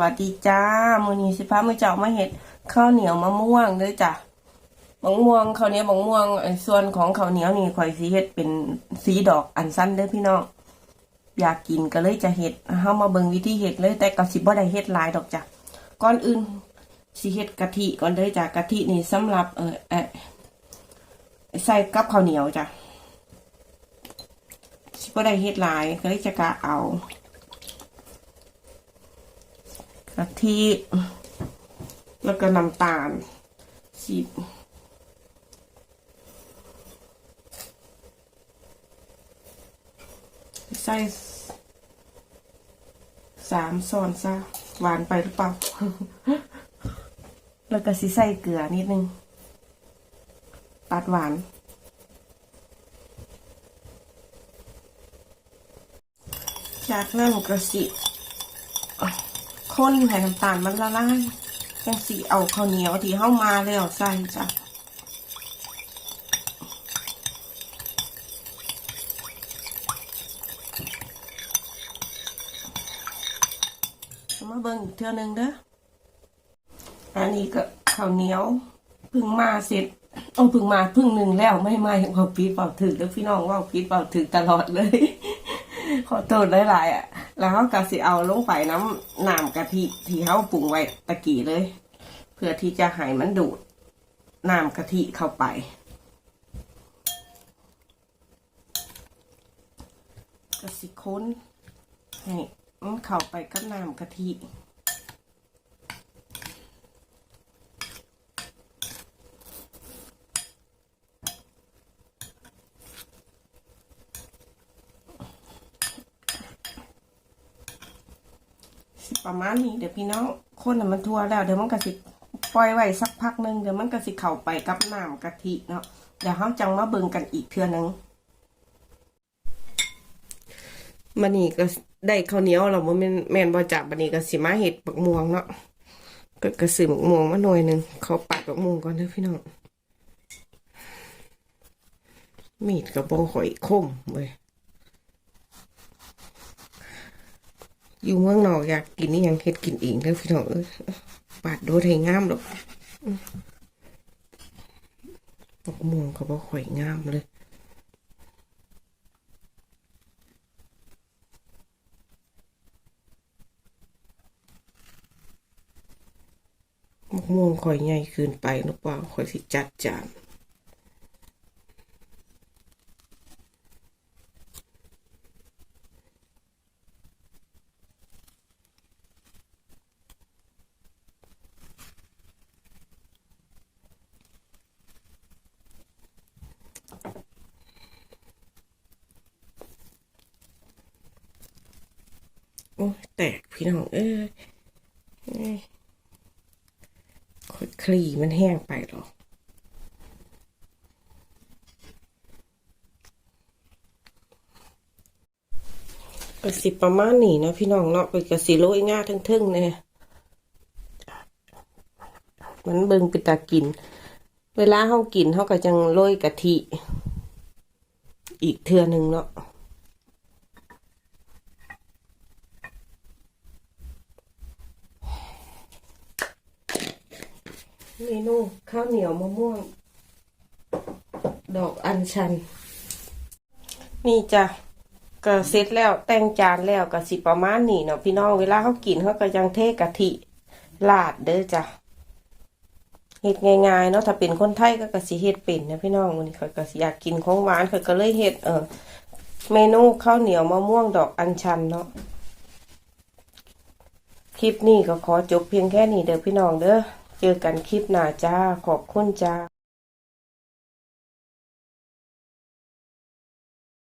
วัสดีจ้า มือนี้สิพามือเจ้ามาเห็ดข้าวเหนียวมะม่วงด้อจ้ะมะม่วงข้าวเหนียวมะม่วงส่วนของข้าวเหนียวนี่ข่อยสีเห็ดเป็นสีดอกอันสั้นเด้อพี่น้องอยากกินก็เลยจะเห็ดเฮามาเบิ่งวิธีเห็ดเลยแต่ก็สิบ่ได้เห็ดลายดอกจ้ะก่อนอื่นสิเห็ดกะทิก่อนเด้อจ้ะกะทินี่สำหรับเออเออใส่กับข้าวเหนียวจ้ะสิบ่ได้เห็ดลายก็เลยจะกะเอา กะทิแล้วก็น้ำตาลสิบใส่สามซอนซะหวานไปหรือเปล่า แล้วก็สิใส่เกลือนิดนึง ตัดหวาน จากนั้นก็สิ ข้นให้น้ำตาลมันละลายยังสีเอาข้าวเหนียวที่เข้ามาแล้วใส่จ้ะมาเบิ่งอีกเทื่อหนึงเด้อ อันนี้ก็ข้าวเหนียวพึ่งมาเสร็จโอ้พึ่งมาเพึ่งหนึ่งแล้วไม่ไม่เว่าพีดเปล่าถึกแล้วพี่น้องว่าพีดเปล่าถึกตลอดเลย ขอโทษหลายๆอะ แล้วเขาก็สิเอาลงไปน้ำน้ำกะทิที่เขาปรุงไว้ตะกี้เลย เพื่อที่จะให้มันดูดน้ำกะทิเข้าไป ก็สิค้นให้มันเข้าไปกับน้ำกะทิ ประมาณนี้เดี๋ยวพี่น้องคนน่ะมันทั่วแล้วเดี๋ยวมันก็สิปล่อยไว้สักพักหนึงเดี๋ยวมันก็สิเข้าไปกับน้ำกะทิเนาะเดี๋ยวเขาจังมาเบิ่งกันอีกเทื่อนึงมันนี่ก็ได้ข้าวเหนียวเราบ่แม่นแม่นบ่จับบัดนี้ก็สิมาเฮ็ดบักม่วงเนาะก็กระสือบักม่วงมาหน่อยนึงเขาปัดบักม่วงก่อนเด้อพี่น้องมีดก็บ่ค่อยคมเว้ย อยู่เมืองนอกอยากกินนี่ยังเฮ็ดกินเองเด้อพี่น้องเอ้ยปาดโดดให้งามดอกดอกม่วงก็บ่ค่อยงามเลยมะม่วงข่อยใหญ่เกินไปหรือเปล่าข่อยสิจัดจาน อ้แตกพี่น้องเอ้ยเอ้ยข่อยคลีมันแห้งไปหรอก็สิประมาณนี้นะพี่น้องเนาะไปก็สิโรยง่าทึ่งๆเนี่ยมันเบิ่งป็นตากิน เวลาเฮากินเฮาก็จังโรยกะทิ อีกเทื่อหนึงเนาะ เมนูข้าวเหนียวมะม่วง ดอกอัญชัน นี่จ้ะก็เสร็จแล้วแต่งจานแล้วก็สิประมาณนี้เนาะพี่น้องเวลาเขากินเขาก็ยังเทกะทิลาดเด้อจ้ะเฮ็ดง่ายๆเนาะถ้าเป็นคนไทยก็กะสิเฮ็ดเป็นนะพี่น้องวันนี้เขาก็สิอยากกินของหวานเขาก็เลยเฮ็ดเออเมนูข้าวเหนียวมะม่วงดอกอัญชันเนาะคลิปนี้ก็ขอจบเพียงแค่นี้เด้อพี่น้องเด้อ เจอกันคลิปหน้าจ้า ขอบคุณจ้า